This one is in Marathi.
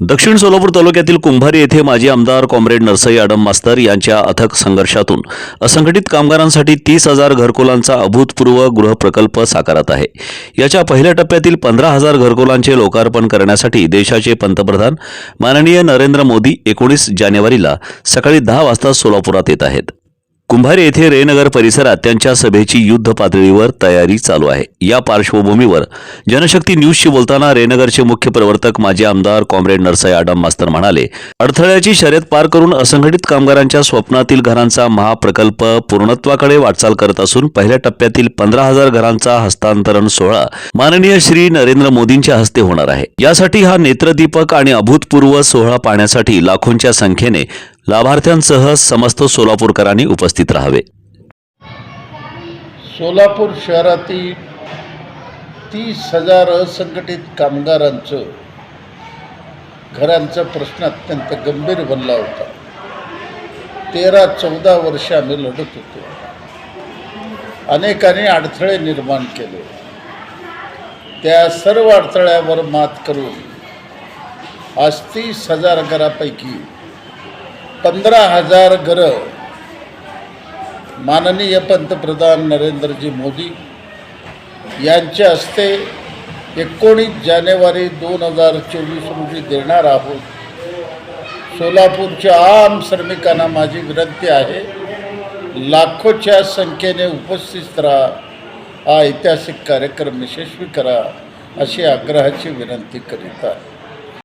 दक्षिण सोलापूर तालुक्यातील कुंभारी येथे माजी आमदार कॉम्रेड नरसई आडम मास्तर यांच्या अथक संघर्षातून असंघटित कामगारांसाठी तीस हजार घरकुलांचा अभूतपूर्व गृहप्रकल्प साकारत आहे. याच्या पहिल्या टप्प्यातील पंधरा हजार घरकुलांचे लोकार्पण करण्यासाठी देशाचे पंतप्रधान माननीय नरेंद्र मोदी एकोणीस जानेवारीला सकाळी दहा वाजता सोलापुरात येत आहेत. कुंभार येथे रेनगर परिसरात त्यांच्या सभेची युद्ध पातळीवर तयारी चालू आहे. या पार्श्वभूमीवर जनशक्ती न्यूजशी बोलताना रेनगरचे मुख्य प्रवर्तक माजी आमदार कॉम्रेड नरसाई आडम मास्तर म्हणाले अडथळ्याची शर्यत पार करून असंघटित कामगारांच्या स्वप्नातील घरांचा महाप्रकल्प पूर्णत्वाकडे वाटचाल करत असून पहिल्या टप्प्यातील पंधरा हजार घरांचा हस्तांतरण सोहळा माननीय श्री नरेंद्र मोदींच्या हस्ते होणार आहे. यासाठी हा नेत्रदीपक आणि अभूतपूर्व सोहळा पाहण्यासाठी लाखोंच्या संख्येने लाभार्थ्यांसह समस्त सोलापूरकरांनी उपस्थित राहावे. सोलापूर शहरातील तीस हजार असंघटित कामगारांचं घरांचा प्रश्न अत्यंत गंभीर बनला होता. तेरा चौदा वर्ष आम्ही लढत होतो. अनेकांनी अडथळे निर्माण केले. त्या सर्व अडथळ्यावर मात करून आज तीस हजार घरापैकी पंधरा हजार घरं माननीय पंतप्रधान नरेंद्रजी मोदी यांच्या हस्ते एकोणीस जानेवारी दोन हजार चोवीस रोजी देणार आहोत. सोलापूरच्या आम श्रमिकांना माझी विनंती आहे लाखोच्या संख्येने उपस्थित राहा. हा ऐतिहासिक कार्यक्रम यशस्वी करा अशी आग्रहाची विनंती करीत आहे.